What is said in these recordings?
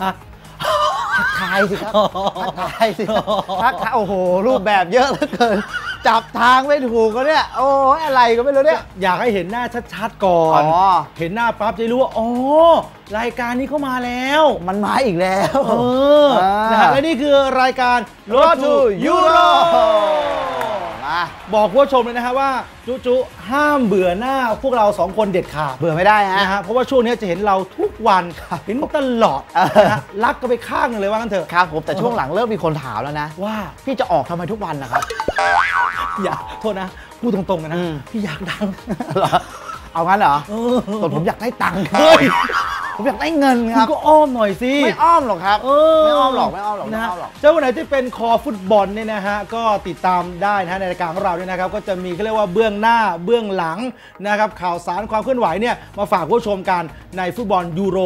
ทักทายสิครับทักทายสิครับทักทายโอ้โห รูปแบบเยอะเหลือเกิน จับทางไม่ถูกก็เนี่ย โอ้ยอะไรก็ไม่รู้เนี่ย อยากให้เห็นหน้าชัดๆก่อน อ๋อ เห็นหน้าปั๊บจะรู้ว่า อ๋อ รายการนี้เข้ามาแล้ว มันมาอีกแล้ว เอออ่านนะฮะและนี่คือรายการ Road to Euro มา บอกผู้ชมเลยนะฮะว่าจุจุห้ามเบื่อหน้าพวกเราสองคนเด็ดขาดเบื่อไม่ได้ฮะนะฮะเพราะว่าช่วงนี้จะเห็นเราทุกวันเห็นตลอดเออนะฮะรักก็ไปข้างหนึงเลยว่างั้นเถอะครับผมแต่ช่วงหลังเริ่มมีคนถามแล้วนะว่าพี่จะออกทำไมทุกวันนะครับ อยากโทษนะพูดตรงๆกันนะอืม พี่อยากดังเหรอเอางั้นเหรอเออแต่ผมอยากได้ตังค์ครับเฮ้ย ผมอยากได้เงินคคุรัณบ ก็อ้อมหน่อยสิ ไม่อ้อมหรอกครับ เไม่อ้อมหรอกไม่อ้อมหรอกไม่นะฮะอ้อมหรอก เจ้าวันไหนที่เป็นคอฟุตบอลเนี่ยนะฮะก็ติดตามได้นะฮะในรายการของเราเนี่ยนะครับก็จะมีเขาเรียกว่าเบื้องหน้าเบื้องหลังนะครับข่าวสารความเคลื่อนไหวเนี่ยมาฝากผู้ชมกันในฟุตบอลยูโร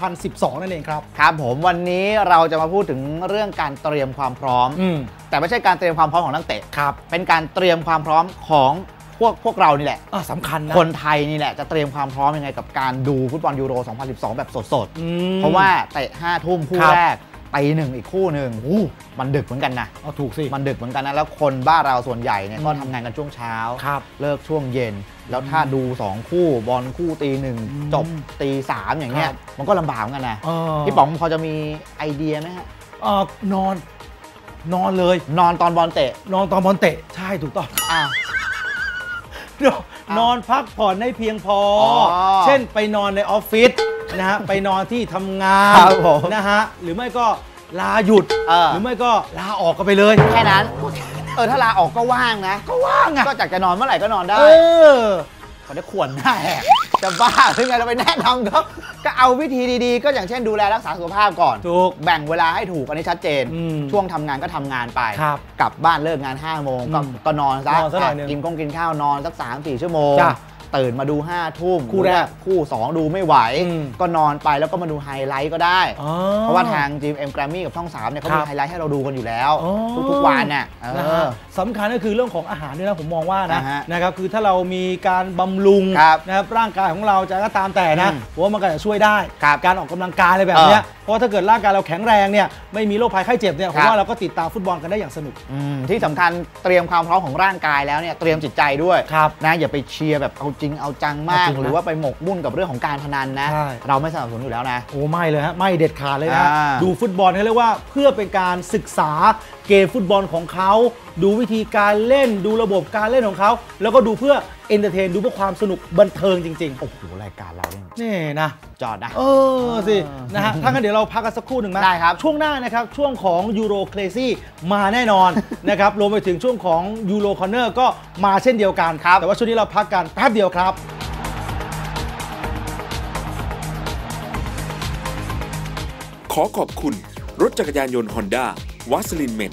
2012 นั่นเองครับ ครับผมวันนี้เราจะมาพูดถึงเรื่องการเตรียมความพร้อม อืมแต่ไม่ใช่การเตรียมความพร้อมของนักเตะ ครับ เป็นการเตรียมความพร้อมของ พวกพวกเรานี่แหละอะสำคัญนะคนไทยนี่แหละจะเตรียมความพร้อมยังไงกับการดูฟุตบอลยูโร 2012 แบบสดอืมๆเพราะว่าเตะ5ทุ่มคู่ครับแรกตีหนึ่งอีกคู่หนึ่งอู้มันดึกเหมือนกันนะเอาถูกสิ มันดึกเหมือนกันนะ แล้วคนบ้านเราส่วนใหญ่เนี่ยก็อืมทำงานกันช่วงเช้าครับเลิกช่วงเย็น แล้วถ้าดู 2 คู่บอลคู่ตีหนึ่งอืมจบตีสามอย่างเงี้คยรับมันก็ลำบากเหมือนกันนะเออพี่ป๋องพอจะมีไอเดียไหมฮะเอ่อนอน นอนเลย นอนตอนบอลเตะ นอนตอนบอลเตะใช่ถูกต้องอะ นอนพักผ่อนให้เพียงพอออเช่นไปนอนในออฟฟิศนะฮะไปนอนที่ทำงานครับผมนะฮะหรือไม่ก็ลาหยุดเออหรือไม่ก็ลาออกก็ไปเลย แค่นั้น เออถ้าลาออกก็ว่างนะ ก็ว่างอะก็จากจะนอนเมื่อไหร่ก็นอนได้ เออเขาได้ขวนหน้าแหก จะบ้าหรือไงเราไปแนะนำเขาก็เอาวิธีดีๆ ก็อย่างเช่นดูแลรักษาสุขภาพก่อนถูกแบ่งเวลาให้ถูกอันนี้ชัดเจน อืมช่วงทำงานก็ทำงานไป ครับกลับบ้านเลิกงาน5้าโมงก็อืมก็นอนซะนอนซะหน่อยหนึ่งกินกงกินข้าวนอนสัก3ามสี่ชั่วโมง จ้ะ ตื่นมาดู5้าทุ่มคู่แรกคู่ 2 ดูไม่ไหวอืมก็นอนไปแล้วก็มาดูไฮไลท์ก็ได้อ๋อเพราะว่าทาง GM Grammy กับช่อง3เนี่ยเขาครัมีบไฮไลท์ให้เราดูกันอยู่แล้วอ๋อทุกๆวันน่ะเอนะอฮะสำคัญก็คือเรื่องของอาหารด้วยนะผมมองว่านะอ่าฮะนะครับคือถ้าเรามีการบำรุงครับนะครับร่างกายของเราจะก็ตามแต่นะอืมผมว่ามันก็จะช่วยได้ครับการออกกำลังกายอะไรแบบเนี้ย เออเพราะว่าถ้าเกิดร่างกายเราแข็งแรงเนี่ยไม่มีโรคภัยไข้เจ็บเนี่ยผครัมบว่าเราก็ติดตามฟุตบอลกันได้อย่างสนุกอืมที่สำคัญเตรียมความพร้อมของร่างกายแล้วเนี่ยเตรียมจิตใจด้วยครับนะอย่าไปเชียร์แบบเอาจริงเอาจังมากเอาจริงนะหรือว่าไปหมกมุ่นกับเรื่องของการพนันนะใช่เราไม่สนับสนุนอยู่แล้วนะโอ้ไม่เลยฮะไม่เด็ดขาดเลยนะอ่าดูฟุตบอลเขาเรียกว่าเพื่อเป็นการศึกษา เกมฟุตบอลของเขา ดูวิธีการเล่นดูระบบการเล่นของเขา แล้วก็ดูเพื่อเอนเตอร์เทนดูเพื่อความสนุกบันเทิงจริงโอ้โหรายการเราเนี่ยๆนี่นะจอดนะ เออสินะฮะถ้างั้นเดี๋ยวเราพักกันสักครู่หนึ่งไหมได้ครับ ช่วงหน้านะครับ ช่วงของยูโรเคลซี่มาแน่นอน นะครับรวมไปถึงช่วงของยูโรคอนเนอร์ก็มาเช่นเดียวกันครับ แต่ว่าช่วงนี้เราพักกันแป๊บเดียวครับขอขอบคุณ รถจักรยานยนต์ฮอนด้า Vaseline Men